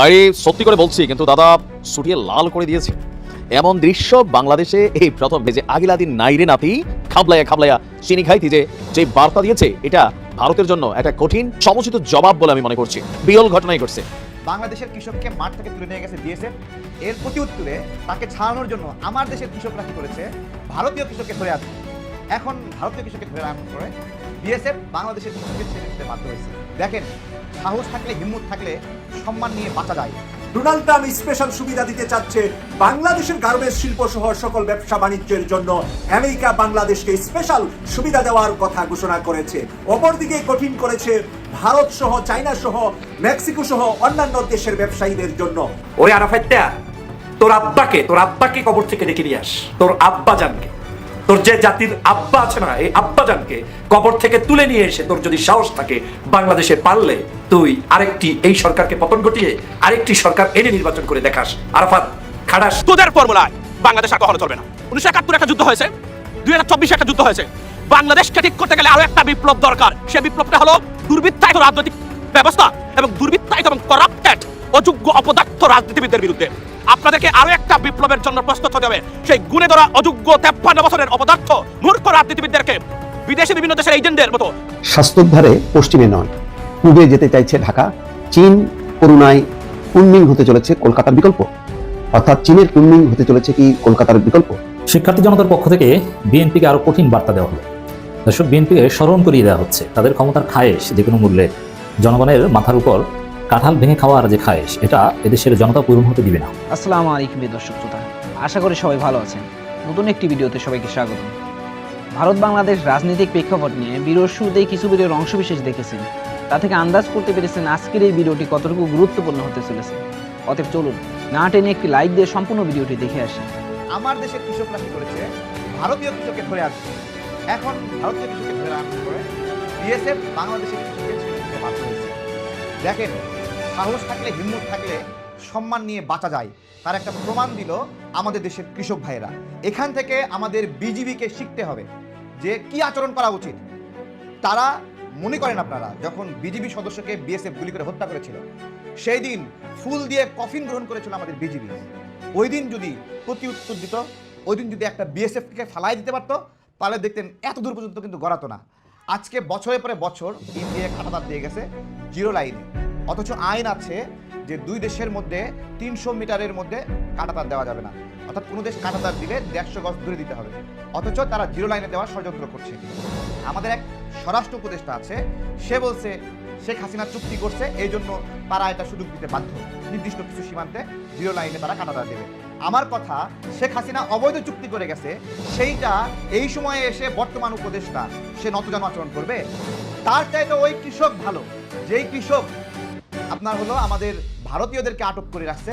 ভাই সত্যি করে বলছি, কিন্তু দাদা সুটিয়ে লাল করে দিয়েছে। এমন দৃশ্য বাংলাদেশে এই প্রথম ভেজে আগিলাদিন নাইরে নাতি খাবলাইয়া খাবলাইয়া চিনি খাইতি যে যে বার্তা দিয়েছে, এটা ভারতের জন্য একটা কঠিন সমুচিত জবাব বলে আমি মনে করছি। বিরল ঘটনাই ঘটছে। বাংলাদেশের কৃষককে মাঠ থেকে তুলে নিয়ে গেছে বিএসএফ এর প্রতি উত্তরে তাকে ছাড়ানোর জন্য আমার দেশের কৃষকরা কি করেছে, ভারতীয় কৃষককে ধরে আছে এখন ভারতীয় কৃষককে ধরে আনার পরে বিএসএফ বাংলাদেশের কৃষককে ছেড়ে দিতে বাধ্য হয়েছে। দেখেন সাহস থাকলে হিম্মত থাকলে সম্মান নিয়ে বাঁচা যায়। ডোনাল্ড ট্রাম্প স্পেশাল সুবিধা দিতে চাচ্ছে বাংলাদেশের গার্মেন্টস শিল্প সহ সকল ব্যবসা বাণিজ্যের জন্য। আমেরিকা বাংলাদেশকে স্পেশাল সুবিধা দেওয়ার কথা ঘোষণা করেছে। অপরদিকে কঠিন করেছে ভারত সহ চায়না সহ মেক্সিকো সহ অন্যান্য দেশের ব্যবসায়ীদের জন্য। ওই আরাফাইত্যা তোর আব্বাকে তোর আব্বাকে কবর থেকে ডেকে নিয়ে আস। তোর আব্বা জানকে তোর যে জাতির আব্বা আছে না, এই আব্বা জানকে কবর থেকে তুলে নিয়ে এসে তোর যদি সাহস থাকে, বাংলাদেশে পারলে তুই আরেকটি এই সরকারকে পতন ঘটিয়ে আরেকটি সরকার এনে নির্বাচন করে দেখাস। আরাফাত, খাড়াস। তোদের ফর্মুলায় বাংলাদেশ আর কখনো চলবে না। উনিশশো একাত্তর একটা যুদ্ধ হয়েছে, দুই হাজার চব্বিশে একটা যুদ্ধ হয়েছে। বাংলাদেশকে ঠিক করতে গেলে আরও একটা বিপ্লব দরকার। সে বিপ্লবটা হলো দুর্বৃত্তায়িত রাজনৈতিক ব্যবস্থা এবং দুর্বৃত্তায়িত এবং করাপ্টেড অযোগ্য অপদার্থ রাজনীতিবিদদের বিরুদ্ধে। আপনাদেরকে আরও একটা বিপ্লবের জন্য প্রস্তুত হতে হবে। সেই গুণে ধরা অযোগ্য তেপ্পান্ন বছরের অপদার্থ মূর্খ রাজনীতিবিদদেরকে বিদেশি বিভিন্ন দেশের এজেন্টদের মতো স্বাস্থ্যোদ্ধারে পশ্চিমে নয় পূর্বে যেতে চাইছে ঢাকা চীন করুণায় কুনমিং হতে চলেছে কলকাতার বিকল্প। অর্থাৎ চীনের কুনমিং হতে চলেছে কি কলকাতার বিকল্প? শিক্ষার্থী জনতার পক্ষ থেকে বিএনপিকে আরও কঠিন বার্তা দেওয়া হলো। দর্শক বিএনপিকে স্মরণ করিয়ে দেওয়া হচ্ছে। তাদের ক্ষমতার খায়েশ যে কোনো মূল্যে জনগণের মাথার উপর কাঁঠাল ভেঙে খাওয়ার যে খায়েশ এটা এদেশের জনতা পূরণ হতে দিবে না। আসসালামু আলাইকুম দর্শক শ্রোতা। আশা করি সবাই ভালো আছেন। নতুন একটি ভিডিওতে সবাইকে স্বাগত ভারত বাংলাদেশ রাজনৈতিক প্রেক্ষাপট নিয়ে ভিডিওর শুরুতেই কিছু ভিডিওর অংশবিশেষ দেখেছেন। তা থেকে আন্দাজ করতে পেরেছেন আজকের এই ভিডিওটি কতটুকু গুরুত্বপূর্ণ হতে চলেছে। অতএব চলুন না টেনে একটি লাইক দিয়ে সম্পূর্ণ ভিডিওটি দেখে আসি। আমার দেশের কৃষকরা কি করেছে ভারতীয় কৃষককে ধরে আসছে এখন ভারতীয় কৃষককে ধরে আনার পরে বিএসএফ বাংলাদেশের কৃষককে ছেড়ে দিতে বাধ্য হয়েছে। দেখেন সাহস থাকলে, হিম্মত থাকলে সম্মান নিয়ে বাঁচা যায়। তার একটা প্রমাণ দিল আমাদের দেশের কৃষক ভাইয়েরা। এখান থেকে আমাদের বিজিবিকে শিখতে হবে যে কি আচরণ করা উচিত। তারা, মনে করেন আপনারা, যখন বিজিবি সদস্যকে বিএসএফ গুলি করে হত্যা করেছিল, সেই দিন ফুল দিয়ে কফিন গ্রহণ করেছিল আমাদের বিজিবি। ওই দিন যদি প্রতি উত্তর দিত, ওই দিন যদি একটা বিএসএফকে ফালাই দিতে পারতো, তাহলে দেখতেন এত দূর পর্যন্ত কিন্তু গড়াতো না। আজকে বছরের পরে বছর, ইন্ডিয়া খাটাতার দিয়ে গেছে, জিরো লাইনে। অথচ আইন আছে যে দুই দেশের মধ্যে তিনশো মিটারের মধ্যে কাটাতার দেওয়া যাবে না। অর্থাৎ কোনো দেশ কাটাতার দিলে দেড়শো গজ দূরে দিতে হবে। অথচ তারা জিরো লাইনে দেওয়ার ষড়যন্ত্র করছে। আমাদের এক স্বরাষ্ট্র উপদেষ্টা আছে, সে বলছে, শেখ হাসিনা চুক্তি করছে, এই জন্য তারা এটা সুযোগ দিতে বাধ্য। নির্দিষ্ট কিছু সীমান্তে জিরো লাইনে তারা কাটাতার দেবে। আমার কথা, শেখ হাসিনা অবৈধ চুক্তি করে গেছে, সেইটা এই সময়ে এসে বর্তমান উপদেষ্টা, সে নতজান আচরণ করবে? তার চাইতে ওই কৃষক ভালো। যেই কৃষক আপনার হলো আমাদের ভারতীয়দেরকে আটক করে রাখছে,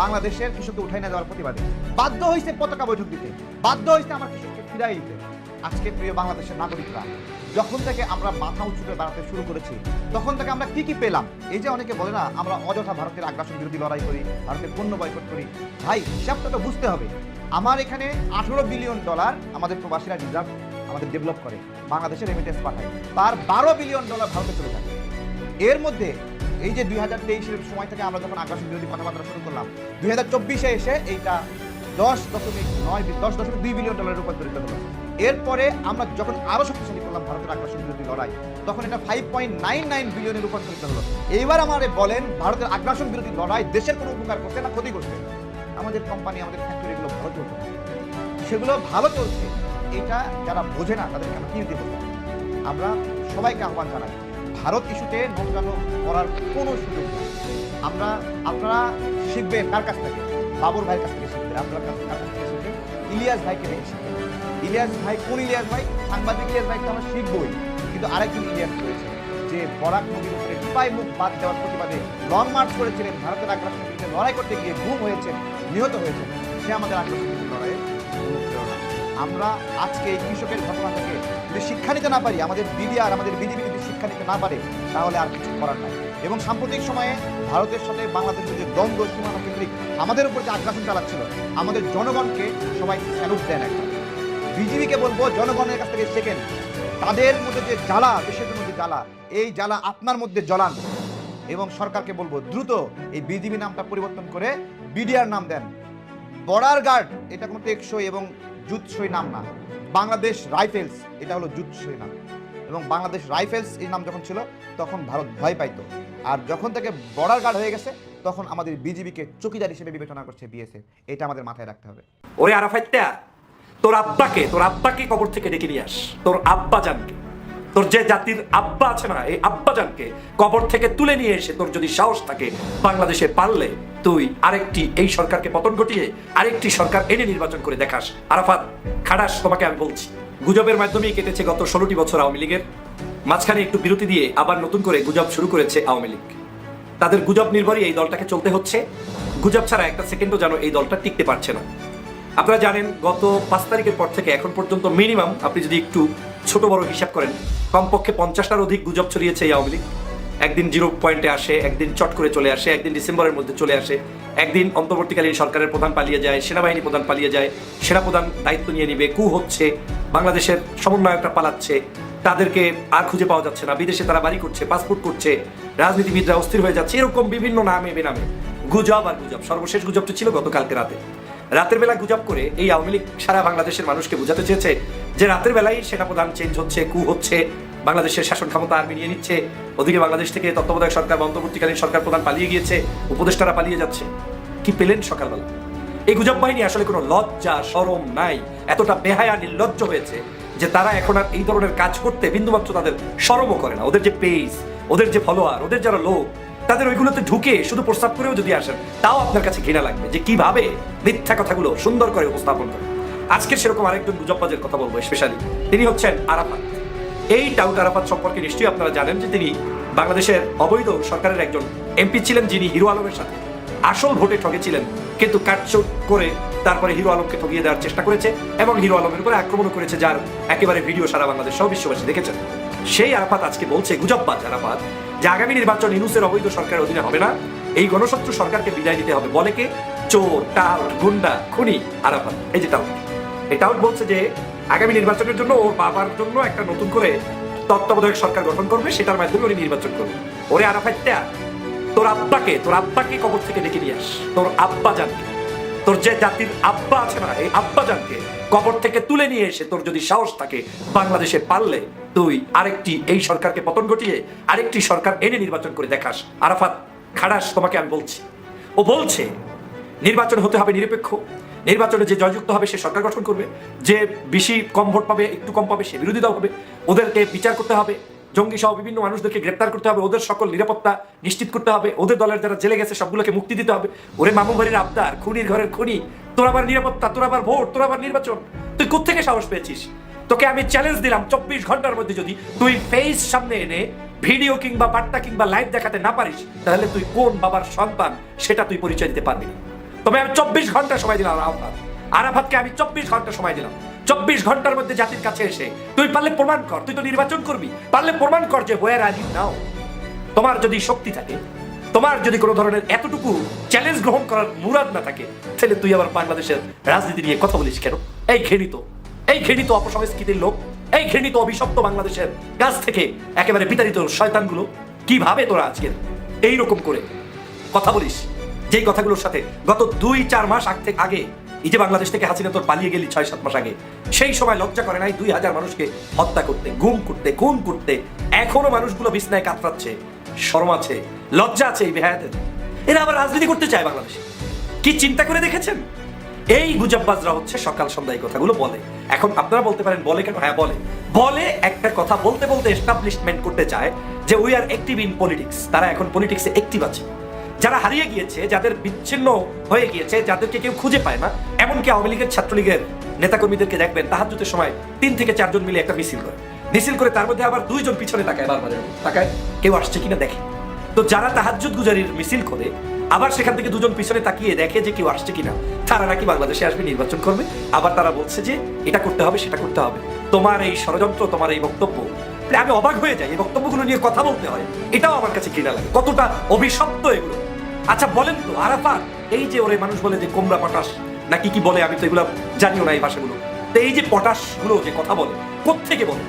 বাংলাদেশের কৃষককে উঠাই না যাওয়ার প্রতিবাদে। বাধ্য হয়েছে পতাকা বৈঠক দিতে। বাধ্য হয়েছে আমার কৃষককে ফিরাই দিতে। আজকে প্রিয় বাংলাদেশের নাগরিকরা, যখন থেকে আমরা মাথা উঁচু করে দাঁড়াতে শুরু করেছি, তখন থেকে আমরা কি কি পেলাম। এই যে অনেকে বলে না, আমরা অযথা ভারতের আগ্রাসন বিরোধী লড়াই করি, ভারতের পণ্য বয়কট করি। ভাই হিসাবটা তো বুঝতে হবে। আমার এখানে আঠেরো বিলিয়ন ডলার আমাদের প্রবাসীরা রিজার্ভ আমাদের ডেভেলপ করে, বাংলাদেশের রেমিটেন্স পাঠায়। তার বারো বিলিয়ন ডলার ভারতে চলে যায়। এর মধ্যে এই যে দুই হাজার তেইশের সময় থেকে আমরা যখন আগ্রাসন বিরোধী কথাবার্তা শুরু করলাম, দুই হাজার চব্বিশে এসে এইটা দশ দশমিক নয় দশ দশমিক দুই বিলিয়ন ডলারে রূপান্তরিত হলো এরপরে আমরা যখন আরও শক্তিশালী করলাম ভারতের আগ্রাসন বিরোধী লড়াই, তখন এটা ফাইভ পয়েন্ট নাইন নাইন বিলিয়নে রূপান্তরিত হলো এইবার আমাদের বলেন, ভারতের আগ্রাসন বিরোধী লড়াই দেশের কোনো উপকার করছে না ক্ষতি করছে আমাদের কোম্পানি আমাদের ফ্যাক্টরিগুলো ভালো চলছে। সেগুলো ভালো চলছে। এটা যারা বোঝে না, তাদেরকে আমরা কি দেবো আমরা সবাইকে আহ্বান জানাই। ভারত ইস্যুতে নোটানো করার কোনো সুযোগ নেই। আমরা, আপনারা শিখবেন কার কাছ থেকে? বাবুর ভাইয়ের কাছ থেকে শিখবেন, আপনার কাছ কার কাছ থেকে শিখবেন? ইলিয়াস ভাইকে দেখে শিখবেন। ইলিয়াস ভাই, কোন ইলিয়াস ভাই? সাংবাদিক ইলিয়াস ভাইকে আমরা শিখবই, কিন্তু আরেকজন ইলিয়াস রয়েছে, যে বরাক নদীর উপরে ডিপাই মুখ বাদ দেওয়ার প্রতিবাদে লং মার্চ করেছিলেন, ভারতের আগ্রাসনের বিরুদ্ধে লড়াই করতে গিয়ে গুম হয়েছে নিহত হয়েছে সে আমাদের আগ্রাসন বিরুদ্ধে লড়াইয়ের অনুপ্রেরণা আমরা আজকে এই কৃষকের ঘটনা থেকে যদি শিক্ষা নিতে না পারি, আমাদের বিডিআর আমাদের বিজেপি যদি শিক্ষা নিতে না পারে, তাহলে আর কিছু করার নাই। এবং সাম্প্রতিক সময়ে ভারতের সাথে বাংলাদেশের যে দ্বন্দ্ব, সীমানা কেন্দ্রিক, আমাদের উপর যে আগ্রাসন চালাচ্ছিল, আমাদের জনগণকে সবাই স্যালুট দেন একটা। বিজেপিকে বলব, জনগণের কাছ থেকে শেখেন, তাদের মধ্যে যে জ্বালা, দেশের মধ্যে জ্বালা, এই জ্বালা আপনার মধ্যে জ্বলান। এবং সরকারকে বলব, দ্রুত এই বিজিবি নামটা পরিবর্তন করে, বিডিআর নাম দেন। বর্ডার গার্ড, এটা কোনো টেকসই এবং জুৎসই নাম না। বাংলাদেশ রাইফেলস, এটা হলো জুৎসই নাম। এবং বাংলাদেশ রাইফেলস এই নাম যখন ছিল, তখন ভারত ভয় পাইতো। আর যখন থেকে বর্ডার গার্ড হয়ে গেছে, তখন আমাদের বিজিবিকে চকিদার হিসেবে বিবেচনা করছে বিএসএফ এটা আমাদের মাথায় রাখতে হবে। ওরে আরাফাইত্যা, তোর আব্বাকে তোর আব্বাকে কবর থেকে ডেকে নিয়ে আস। তোর আব্বা জানকে। তোর যে জাতির আব্বা আছে না, এই আব্বা জানকে কবর থেকে তুলে নিয়ে এসে তোর যদি সাহস থাকে, বাংলাদেশে পারলে তুই আরেকটি, এই সরকারকে পতন ঘটিয়ে আরেকটি সরকার এনে নির্বাচন করে দেখাস। আরাফাত খাড়াস তোমাকে আমি বলছি। গুজবের মাধ্যমেই কেটেছে গত ষোলোটি বছর আওয়ামী লীগের। মাঝখানে একটু বিরতি দিয়ে আবার নতুন করে গুজব শুরু করেছে আওয়ামী লীগ। তাদের গুজব নির্ভরই এই দলটাকে চলতে হচ্ছে। গুজব ছাড়া একটা সেকেন্ডও যেন এই দলটা টিকতে পারছে না। আপনারা জানেন, গত পাঁচ তারিখের পর থেকে এখন পর্যন্ত মিনিমাম, আপনি যদি একটু ছোট বড় হিসাব করেন, কমপক্ষে পঞ্চাশটার অধিক গুজব ছড়িয়েছে এই আওয়ামী লীগ। একদিন জিরো পয়েন্টে আসে, একদিন চট করে চলে আসে, একদিন ডিসেম্বরের মধ্যে চলে আসে। একদিন অন্তর্বর্তীকালীন সরকারের প্রধান পালিয়ে যায়, সেনাবাহিনী প্রধান পালিয়ে যায় সেনাপ্রধান দায়িত্ব নিয়ে নিবে, কু হচ্ছে, বাংলাদেশের সমন্বয়কটা পালাচ্ছে, তাদেরকে আর খুঁজে পাওয়া যাচ্ছে না, বিদেশে তারা বাড়ি করছে, পাসপোর্ট করছে, রাজনীতিবিদরা অস্থির হয়ে যাচ্ছে, এরকম বিভিন্ন নামে বেনামে। গুজব আর গুজব, সর্বশেষ গুজবটা ছিল গতকালকে রাতে। রাতের বেলা গুজব করে এই আওয়ামী লীগ সারা বাংলাদেশের মানুষকে বোঝাতে চেয়েছে যে রাতের বেলায় সেনাপ্রধান চেঞ্জ হচ্ছে, কু হচ্ছে বাংলাদেশের শাসন ক্ষমতা আর্মি নিয়ে নিচ্ছে। ওদিকে বাংলাদেশ থেকে তত্ত্বাবধায়ক সরকার বা অন্তর্বর্তীকালীন সরকার প্রধান পালিয়ে গিয়েছে, উপদেষ্টারা পালিয়ে যাচ্ছে। কি পেলেন সকালবেলা? এই গুজব বাহিনী আসলে কোনো লজ্জা, সরম নাই। এতটা বেহায়া, নির্লজ্জ হয়েছে যে তারা এখন আর এই ধরনের কাজ করতে বিন্দুমাত্র তাদের সরমও করে না। ওদের যে পেজ ওদের যে ফলোয়ার ওদের যারা লোক, তাদের ওইগুলোতে ঢুকে শুধু প্রস্তাব করেও যদি আসেন, তাও আপনার কাছে ঘৃণা লাগবে যে কীভাবে মিথ্যা কথাগুলো সুন্দর করে উপস্থাপন করে আজকে সেরকম আরেকজন গুজববাজের কথা বলব স্পেশালি তিনি হচ্ছেন আরাফাত। এই টাউট আরাফাত সম্পর্কে নিশ্চয়ই আপনারা জানেন যে তিনি বাংলাদেশের অবৈধ সরকারের একজন এমপি ছিলেন যিনি হিরো আলমের সাথে। আসল ভোটে ঠকেছিলেন কিন্তু কাটচোট করে তারপরে হিরো আলমকে ঠকিয়ে দেওয়ার চেষ্টা করেছে এবং হিরো আলমের উপরে আক্রমণ করেছে, যার একেবারে ভিডিও সারা বাংলাদেশ সহ বিশ্ববাসী দেখেছেন। সেই আরাফাত আজকে বলছে, গুজববাজ আরাফাত, যে আগামী নির্বাচন ইনুসের অবৈধ সরকারের অধীনে হবে না, এই গণশত্রু সরকারকে বিদায় দিতে হবে। বলে কে? চোর টাউট গুন্ডা, খুনি আরাফাত। এই যে টাউট টাউট বলছে যে আগামী নির্বাচনের জন্য ওর বাবার জন্য একটা নতুন করে তত্ত্বাবধায়ক সরকার গঠন করবে, সেটার মাধ্যমে উনি নির্বাচন করবে। ওরে আরাফাতটা তোর আব্বাকে তোর আব্বাকে কবর থেকে ডেকে নিয়ে আস। তোর আব্বা জানকে। তোর যে জাতির আব্বা আছে না, এই আব্বা জানকে কবর থেকে তুলে নিয়ে এসে তোর যদি সাহস থাকে, বাংলাদেশে পারলে তুই আরেকটি এই সরকারকে পতন ঘটিয়ে আরেকটি সরকার এনে নির্বাচন করে দেখাস। আরাফাত, খাড়াস তোমাকে আমি বলছি। ও বলছে, নির্বাচন হতে হবে নিরপেক্ষ। নির্বাচনে যে জয়যুক্ত হবে, সে সরকার গঠন করবে। যে বেশি কম ভোট পাবে, একটু কম পাবে, সে বিরোধিতা হবে। ওদেরকে বিচার করতে হবে। জঙ্গি সহ বিভিন্ন মানুষদেরকে গ্রেপ্তার করতে হবে। ওদের সকল নিরাপত্তা নিশ্চিত করতে হবে। ওদের দলের যারা জেলে গেছে, সবগুলোকে মুক্তি দিতে হবে। ওরে মামু বাড়ির আবদার, খুনির ঘরের খুনি। তোর আবার নিরাপত্তা, তোর আবার ভোট, তোর আবার নির্বাচন। তুই কোথেকে সাহস পেয়েছিস? তোকে আমি চ্যালেঞ্জ দিলাম চব্বিশ ঘণ্টার মধ্যে যদি তুই ফেস সামনে এনে ভিডিও কিংবা বার্তা কিংবা লাইভ দেখাতে না পারিস, তাহলে তুই কোন বাবার সন্তান? সেটা তুই পরিচয় দিতে পারবি না। তবে আমি চব্বিশ ঘণ্টা সময় দিলাম আরাফাত। আরাফাতকে আমি চব্বিশ ঘণ্টা সময় দিলাম। চব্বিশ ঘণ্টার মধ্যে জাতির কাছে এসে, তুই পারলে প্রমাণ কর, তুই তো নির্বাচন করবি। পারলে প্রমাণ কর যে হোয়ার আর নাও তোমার যদি শক্তি থাকে, তোমার যদি কোনো ধরনের এতটুকু চ্যালেঞ্জ গ্রহণ করার মুরাদ না থাকে, তাহলে তুই আবার বাংলাদেশের রাজনীতি নিয়ে কথা বলিস কেন? এই ঘৃণিত এই ঘৃণিত অপসংস্কৃতির লোক, এই ঘৃণিত অভিশপ্ত বাংলাদেশের কাছ থেকে একেবারে বিতাড়িত শয়তানগুলো, কীভাবে তোরা আজকের এইরকম করে কথা বলিস? যেই কথাগুলোর সাথে গত দুই, চার মাস আগ থেকে আগে এই যে বাংলাদেশ থেকে হাসিনা তোর পালিয়ে গেলি ছয়, সাত মাস আগে, সেই সময় লজ্জা করে নাই দুই হাজার মানুষকে হত্যা করতে, গুম করতে, খুন করতে? এখনও মানুষগুলো বিছনায় কাতরাচ্ছে, শরম আছে, লজ্জা আছে এই বেহায়াতের এরা আবার রাজনীতি করতে চায় বাংলাদেশে। কি চিন্তা করে দেখেছেন? এই গুজববাজরা হচ্ছে সকাল সন্ধ্যায় কথাগুলো বলে। এখন আপনারা বলতে পারেন, বলে কেন? হ্যাঁ বলে। বলে একটা কথা বলতে বলতে এস্টাবলিশমেন্ট করতে চায় যে we are active in politics তারা এখন পলিটিক্সে অ্যাক্টিভ আছে। যারা হারিয়ে গিয়েছে, যাদের বিচ্ছিন্ন হয়ে গিয়েছে, যাদেরকে কেউ খুঁজে পায় না, এমনকি আওয়ামী লীগের ছাত্রলীগের নেতাকর্মীদেরকে দেখবেন তাহাজুতের সময় তিন থেকে চারজন মিলে একটা মিছিল করে। মিছিল করে তার মধ্যে আবার দুইজন পিছনে তাকায়, বারবার। তাকায়, কেউ আসছে কিনা দেখে। তো যারা তাহাজ্জুদ গুজারির মিছিল করে, আবার সেখান থেকে দুজন পিছনে তাকিয়ে দেখে যে কেউ আসছে কিনা, তারা নাকি বাংলাদেশে আসবে, নির্বাচন করবে। আবার তারা বলছে যে, এটা করতে হবে, সেটা করতে হবে। তোমার এই ষড়যন্ত্র, তোমার এই বক্তব্য, আমি অবাক হয়ে যাই, এই বক্তব্যগুলো নিয়ে কথা বলতে হয়। এটাও আমার কাছে ঘৃণা লাগে। কতটা অভিশপ্ত এগুলো। আচ্ছা বলেন তো, আরাফাত, এই যে ওরে মানুষ বলে যে কোমরা পটাশ, নাকি কি বলে? আমি তো এগুলো জানিও না এই ভাষাগুলো। তো এই যে পটাশগুলো যে কথা বলে, কোত্থেকে বলে?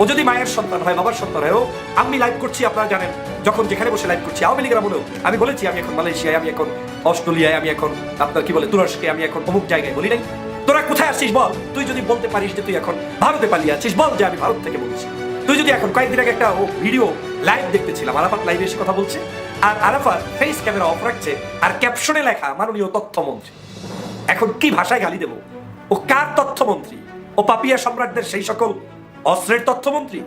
ও যদি মায়ের সন্তান হয়, বাবার সন্তান হয়, ও, আমি লাইভ করছি, আপনারা জানেন, যখন যেখানে বসে লাইভ করছি, আওয়ামী লীগেরা বলেও, আমি বলেছি, আমি এখন মালয়েশিয়ায়, আমি এখন অস্ট্রেলিয়ায়, আমি এখন, আপনার কি বলে, তুরস্কে, আমি এখন অমুক জায়গায় বলি নাই। তোরা কোথায় আসছিস বল? তুই যদি বলতে পারিস যে তুই এখন ভারতে পালিয়ে আছিস, বল যে আমি ভারত থেকে বলছি। তুই যদি এখন কয়েকদিন আগে একটা ও ভিডিও লাইভ দেখতেছিলাম, আরাফাত লাইভে এসে কথা বলছে। আর আরাফাত ফেস ক্যামেরা অফ রাখছে আর ক্যাপশনে লেখা মাননীয় তথ্যমন্ত্রী। এখন কি ভাষায় গালি দেব? ও কার তথ্যমন্ত্রী? ও পাপিয়া সম্রাটদের সেই সকল অস্ত্রের তথ্যমন্ত্রী?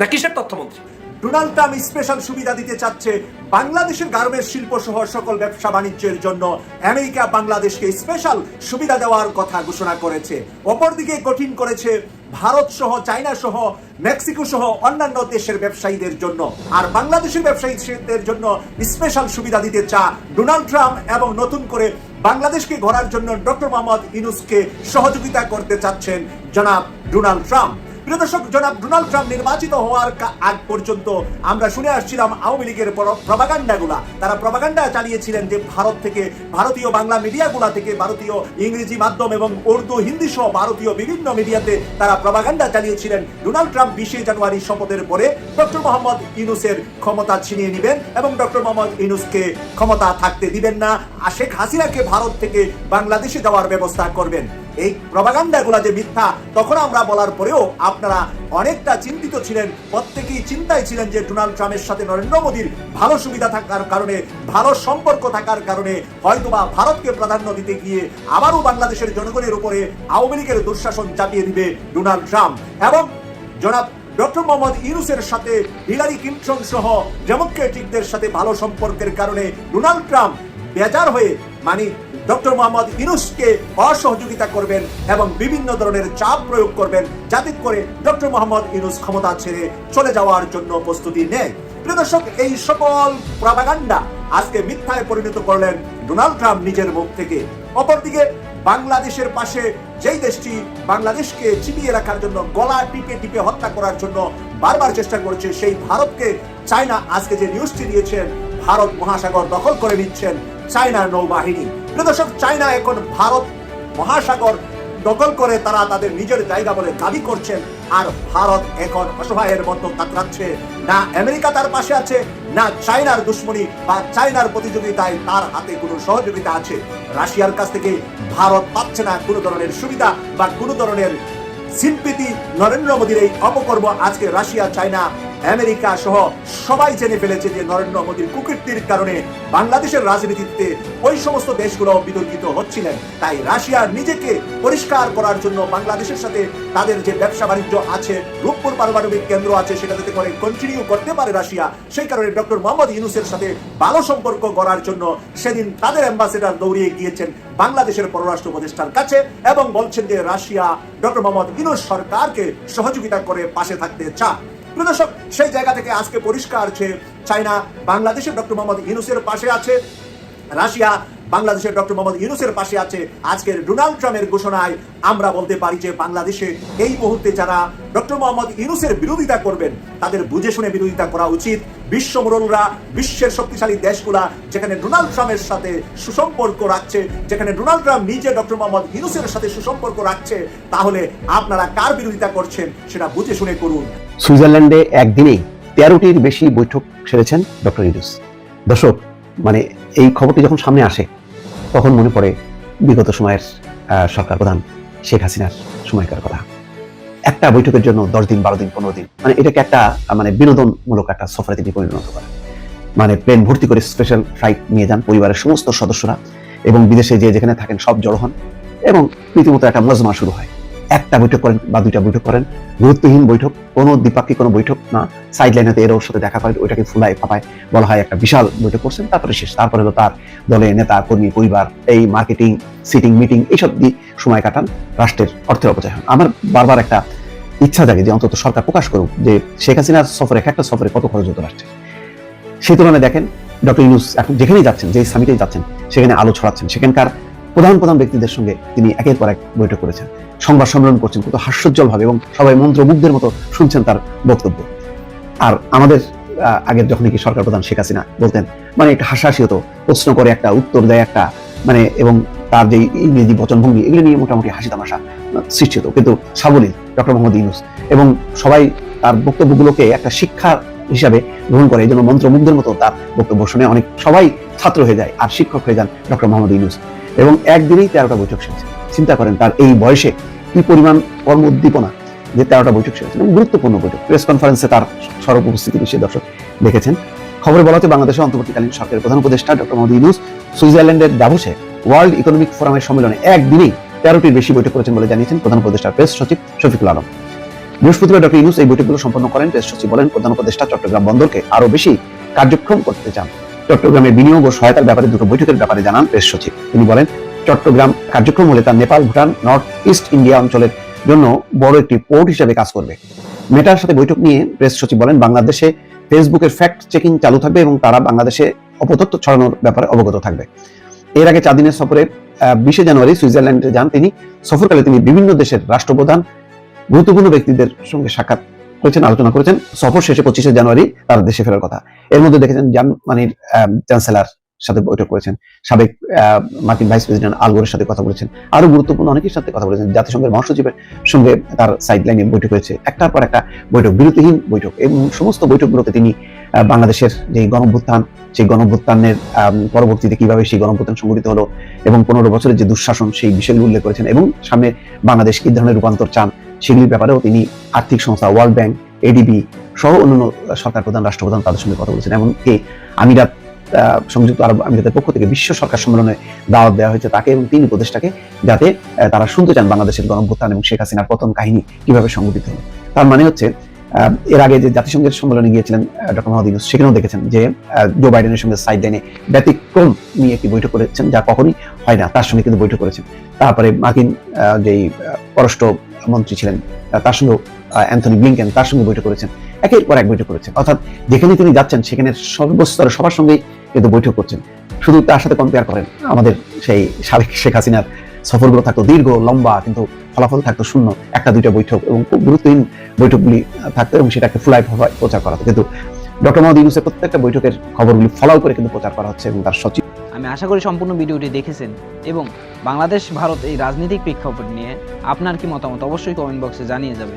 না কিসের তথ্যমন্ত্রী? ডোনাল্ড ট্রাম্প স্পেশাল সুবিধা দিতে চাচ্ছে বাংলাদেশের গার্মেন্টস শিল্প সহ সকল ব্যবসা বাণিজ্যের জন্য। আমেরিকা বাংলাদেশকে স্পেশাল সুবিধা দেওয়ার কথা ঘোষণা করেছে। অপরদিকে কঠিন করেছে ভারত সহ, চায়না সহ, মেক্সিকো সহ অন্যান্য দেশের ব্যবসায়ীদের জন্য আর বাংলাদেশের ব্যবসায়ীদের জন্য স্পেশাল সুবিধা দিতে চা ডোনাল্ড ট্রাম্প এবং নতুন করে বাংলাদেশকে ঘোরার জন্য ডক্টর মোহাম্মদ ইনুসকে সহযোগিতা করতে চাচ্ছেন জনাব ডোনাল্ড ট্রাম্প প্রিয় দর্শক, জনাব ডোনাল্ড ট্রাম্প নির্বাচিত হওয়ার আগ পর্যন্ত আমরা শুনে আসছিলাম আওয়ামী লীগের প্রবাগান্ডাগুলা। তারা প্রবাগান্ডা চালিয়েছিলেন যে ভারত থেকে, ভারতীয় বাংলা মিডিয়াগুলা থেকে, ভারতীয় ইংরেজি মাধ্যম এবং উর্দু, হিন্দি সহ ভারতীয় বিভিন্ন মিডিয়াতে তারা প্রবাগান্ডা চালিয়েছিলেন। ডোনাল্ড ট্রাম্প বিশে জানুয়ারি শপথের পরে ডক্টর মোহাম্মদ ইনুসের ক্ষমতা ছিনিয়ে নেবেন এবং ডক্টর মোহাম্মদ ইনুসকে ক্ষমতা থাকতে দিবেন না। শেখ হাসিনাকে ভারত থেকে বাংলাদেশে যাওয়ার ব্যবস্থা করবেন। এই প্রবাগান্ডাগুলা যে মিথ্যা, তখন আমরা বলার পরেও আপনারা অনেকটা চিন্তিত ছিলেন, প্রত্যেকেই চিন্তায় ছিলেন যে ডোনাল্ড ট্রাম্পের সাথে নরেন্দ্র মোদীর ভালো সুবিধা থাকার কারণে, ভালো সম্পর্ক থাকার কারণে হয়তোবা ভারতকে প্রাধান্য দিতে গিয়ে আবারও বাংলাদেশের জনগণের উপরে আওয়ামী লীগের দুঃশাসন চাপিয়ে দিবে ডোনাল্ড ট্রাম্প এবং জনাব ডক্টর মোহাম্মদ ইউনুসের সাথে হিলারি ক্লিন্টন সহ ডেমোক্রেটিকদের সাথে ভালো সম্পর্কের কারণে ডোনাল্ড ট্রাম্প বেজার হয়ে মানে ডক্টর মোহাম্মদ ইনুসকে অসহযোগিতা করবেন এবং বিভিন্ন ধরনের চাপ প্রয়োগ করবেন যাতে করে ডক্টর মোহাম্মদ ইনুস ক্ষমতা ছেড়ে চলে যাওয়ার জন্য প্রস্তুতি নেয়। প্রিয় দর্শক, এই সকল প্রভাগান্ডা আজকে মিথ্যায় পরিণত করলেন ডোনাল্ড ট্রাম্প নিজের মুখ থেকে। অপরদিকে, বাংলাদেশের পাশে যেই দেশটি বাংলাদেশকে চিপিয়ে রাখার জন্য গলা টিপে টিপে হত্যা করার জন্য বারবার চেষ্টা করছে, সেই ভারতকে চায়না আজকে যে নিউজটি দিয়েছেন, ভারত মহাসাগর দখল করে নিচ্ছেন চায়নার নৌবাহিনী। প্রিয় দর্শক, চায়না এখন ভারত মহাসাগর দখল করে তারা তাদের নিজের জায়গা বলে দাবি করছেন। আর ভারত এখন অসহায়ের মতো কাতরাচ্ছে। না আমেরিকা তার পাশে আছে, না চায়নার দুশ্মনী বা চায়নার প্রতিযোগিতায় তার হাতে কোনো সহযোগিতা আছে। রাশিয়ার কাছ থেকে ভারত পাচ্ছে না কোনো ধরনের সুবিধা বা কোনো ধরনের সিম্পিতি। নরেন্দ্র মোদীর এই অপকর্ম আজকে রাশিয়া চায়না আমেরিকা সহ সবাই জেনে ফেলেছে যে নরেন্দ্র মোদীর কুকীর্তির কারণে বাংলাদেশের রাজনীতিতে ওই সমস্ত দেশগুলো বিতর্কিত হচ্ছিলেন। তাই রাশিয়া নিজেকে পরিষ্কার করার জন্য বাংলাদেশের সাথে তাদের যে ব্যবসা বাণিজ্য আছে, রূপপুর পারমাণবিক কেন্দ্র আছে, সেটা যাতে করে কন্টিনিউ করতে পারে রাশিয়া, সেই কারণে ডক্টর মোহাম্মদ ইউনুসের সাথে ভালো সম্পর্ক গড়ার জন্য সেদিন তাদের অ্যাম্বাসেডার দৌড়িয়ে গিয়েছেন বাংলাদেশের পররাষ্ট্র উপদেষ্টার কাছে এবং বলছেন যে রাশিয়া ডক্টর মোহাম্মদ ইউনুস সরকারকে সহযোগিতা করে পাশে থাকতে চায়। প্রিয় দর্শক সেই জায়গা থেকে আজকে পরিষ্কার যে চায়না বাংলাদেশের ডক্টর মোহাম্মদ ইউনুসের পাশে আছে, রাশিয়া বাংলাদেশের ডক্টর মোহাম্মদ ইউনুসের পাশে আছে। আজকের ডোনাল্ড ট্রাম্পের ঘোষণায় আমরা বলতে পারি যে বাংলাদেশে এই মুহূর্তে যারা ডক্টর মোহাম্মদ ইউনুসের বিরোধিতা করবেন, তাদের বুঝে শুনে বিরোধিতা করা উচিত। বিশ্ব মোড়লরা বিশ্বের শক্তিশালী দেশগুলা যেখানে ডোনাল্ড ট্রাম্পের সাথে সুসম্পর্ক রাখছে, যেখানে ডোনাল্ড ট্রাম্প নিজে ডক্টর মোহাম্মদ ইউনুসের সাথে সুসম্পর্ক রাখছে, তাহলে আপনারা কার বিরোধিতা করছেন সেটা বুঝে শুনে করুন। সুইজারল্যান্ডে একদিনেই তেরোটির বেশি বৈঠক সেরেছেন ডক্টর ইউনুস দর্শক মানে এই খবরটি যখন সামনে আসে, তখন মনে পড়ে বিগত সময়ের সরকার প্রধান শেখ হাসিনার সময়কার কথা। একটা বৈঠকের জন্য দশ দিন, বারো দিন, পনেরো দিন মানে এটাকে একটা মানে বিনোদনমূলক একটা সফরে তিনি পরিণত করেন। মানে প্লেন ভর্তি করে স্পেশাল ফ্লাইট নিয়ে যান পরিবারের সমস্ত সদস্যরা এবং বিদেশে যে যেখানে থাকেন সব জড়ো হন এবং রীতিমতো একটা মজমা শুরু হয়। একটা বৈঠক করেন বা দুইটা বৈঠক করেন, গুরুত্বহীন বৈঠক, কোনো দ্বিপাক্ষিক কোনো বৈঠক না। সাইড লাইনেতে এর ওর সাথে দেখা করেন ওইটাকে ফুলায় ফাপায় বলা হয় একটা বিশাল বৈঠক করছেন, তারপরে শেষ। তারপরে তো তার দলে নেতা, কর্মী, পরিবার, এই মার্কেটিং সিটিং মিটিং এইসব দিয়ে সময় কাটান, রাষ্ট্রের অর্থের অপচয় হন। আমার বারবার একটা ইচ্ছা জাগে যে অন্তত সরকার প্রকাশ করুক, যে শেখ হাসিনার সফরে এক একটা সফরে কত খরচ হতো রাষ্ট্রের। সেই তুলনায় দেখেন, ডক্টর ইউনুস এখন যেখানেই যাচ্ছেন যে সামিটেই যাচ্ছেন, সেখানে আলো ছড়াচ্ছেন। সেখানকার প্রধান প্রধান ব্যক্তিদের সঙ্গে তিনি একের পর এক বৈঠক করেছেন। সংবাদ সম্মেলন করছেন কত হাস্যোজ্জ্বল ভাবে এবং সবাই মন্ত্রমুগ্ধের মতো শুনছেন তার বক্তব্য। আর আমাদের আগের যখন কি সরকার প্রধান শেখ হাসিনা বলতেন মানে একটা হাসাহাসি হতো প্রশ্ন করে, একটা উত্তর দেয়, একটা মানে এবং তার যে ইংরেজি বচনভঙ্গি, এগুলো নিয়ে মোটামুটি হাসি তামাশা সৃষ্টি হতো। কিন্তু সাবলীল, ডক্টর মোহাম্মদ ইউনুস এবং সবাই তার বক্তব্যগুলোকে একটা শিক্ষা হিসাবে গ্রহণ করে এই জন্য মন্ত্রমুগ্ধের মতো তার বক্তব্য শুনে অনেক, সবাই ছাত্র হয়ে যায়, আর শিক্ষক হয়ে যান ডক্টর মোহাম্মদ ইউনুস। এবং একদিনেই তেরোটা বৈঠক সেরেছে। চিন্তা করেন তার এই বয়সে কি পরিমাণ কর্মোদ্দীপনা যে তেরোটা বৈঠক সেরেছেন এবং গুরুত্বপূর্ণ বৈঠক। প্রেস কনফারেন্সে তার সরব উপস্থিতি নিশ্চয়ই দর্শক দেখেছেন। খবরে বলা হচ্ছে, বাংলাদেশের অন্তর্বর্তীকালীন সরকারের প্রধান উপদেষ্টা ডক্টর মোহাম্মদ ইউনুস সুইজারল্যান্ডের দাভোসে ওয়ার্ল্ড ইকোনমিক ফোরামের সম্মেলনে একদিনেই তেরোটির বেশি বৈঠক করেছেন বলে জানিয়েছেন প্রধান উপদেষ্টা প্রেস সচিব শফিকুল আলম। বৃহস্পতিবার ডক্টর ইউনুস এই বৈঠকগুলো সম্পন্ন করেন। প্রেস সচিব বলেন, প্রধান উপদেষ্টা চট্টগ্রাম বন্দরকে আরও বেশি কার্যক্রম করতে চান। চট্টগ্রামে বিনিয়োগ ও সহায়তার ব্যাপারে দুটো বৈঠকের ব্যাপারে জানান প্রেস সচিব। তিনি বলেন, চট্টগ্রাম কার্যক্রম হলে তা Nepal, Bhutan, north east India অঞ্চলের জন্য বড় একটি পোর্ট হিসেবে কাজ করবে। মেটার সাথে বৈঠক নিয়ে প্রেস সচিব বলেন, বাংলাদেশে ফেসবুকের ফ্যাক্ট চেকিং চালু থাকবে এবং তারা বাংলাদেশে অপতথ্য ছড়ানোর ব্যাপারে অবগত থাকবে। এর আগে চার দিনের সফরে বিশে জানুয়ারি সুইজারল্যান্ডে যান তিনি। সফরকালে তিনি বিভিন্ন দেশের রাষ্ট্রপ্রধান, গুরুত্বপূর্ণ ব্যক্তিদের সঙ্গে সাক্ষাৎ করেছেন, আলোচনা করেছেন। সফর শেষে পঁচিশে জানুয়ারি তার দেশে ফেরার কথা। এর মধ্যে দেখেছেন জার্মানির চ্যান্সেলার সাথে বৈঠক করেছেন। সাবেক মার্কিন ভাইস প্রেসিডেন্ট আলগোরের সাথে কথা বলেছেন। আরও গুরুত্বপূর্ণ অনেকের সাথে কথা বলেছেন। জাতিসংঘের মহাসচিবের সঙ্গে তার সাইড লাইনে বৈঠক হয়েছে। একটার পর একটা বৈঠক, বিরতিহীন বৈঠক এবং সমস্ত বৈঠকগুলোতে তিনি বাংলাদেশের যে গণভ্যুত্থান, সেই গণভ্যুত্থানের পরবর্তীতে কীভাবে সেই গণভ্যুত্থান সংঘটিত হলো এবং পনেরো বছরের যে দুঃশাসন, সেই বিষয়গুলো উল্লেখ করেছেন এবং সামনে বাংলাদেশ কি ধরনের রূপান্তর চান সেগুলির ব্যাপারেও তিনি আর্থিক সংস্থা ওয়ার্ল্ড ব্যাংক এডিবি সহ অন্যান্য সরকার প্রধান, রাষ্ট্রপ্রধান তাদের সঙ্গে কথা বলেছেন। এমনকি আমিরাত সংযুক্ত আরব আমিরাতের পক্ষ থেকে বিশ্ব সরকার সম্মেলনে দাওয়াত দেওয়া হয়েছে তাকে এবং তিন উপদেষ্টাকে যাতে তারা শুনতে চান বাংলাদেশের গণভ্যুত্থান এবং শেখ হাসিনার পতন কাহিনী কীভাবে সংঘটিত হলো। তার মানে হচ্ছে এর আগে যে জাতিসংঘের সম্মেলনে গিয়েছিলেন ডক্টর মোহাম্মদ ইউনুস, সেখানেও দেখেছেন যে জো বাইডেনের সঙ্গে সাইড লাইনে ব্যতিক্রম নিয়ে একটি বৈঠক করেছেন, যা কখনই হয় না, তার সঙ্গে কিন্তু বৈঠক করেছেন। তারপরে মার্কিন যেই পররাষ্ট্র মন্ত্রী ছিলেন তার সঙ্গে অ্যান্থনি ব্লিংকেন তার সঙ্গে বৈঠক করেছেন। একের পর এক বৈঠক করেছেন। অর্থাৎ যেখানে তিনি যাচ্ছেন, সেখানে সর্বস্তরে সবার সঙ্গেই কিন্তু বৈঠক করছেন। শুধু তার সাথে কম্পেয়ার করেন, আমাদের সেই সাবেক শেখ হাসিনার সফরগুলো থাকতো দীর্ঘ, লম্বা, কিন্তু ফলাফল থাকতো শূন্য, একটা, দুইটা বৈঠক এবং খুব গুরুত্বহীন বৈঠকগুলি থাকতো এবং সেটাকে ফুলাই ফলায় প্রচার করা হতো। কিন্তু ডক্টর মোহাম্মদ ইউনুসের প্রত্যেকটা বৈঠকের খবরগুলি ফলাও করে কিন্তু প্রচার করা হচ্ছে এবং তার সচিব আমি আশা করি সম্পূর্ণ ভিডিওটি দেখেছেন এবং বাংলাদেশ, ভারত এই রাজনৈতিক প্রেক্ষাপট নিয়ে আপনার কি মতামত অবশ্যই কমেন্ট বক্সে জানিয়ে যাবে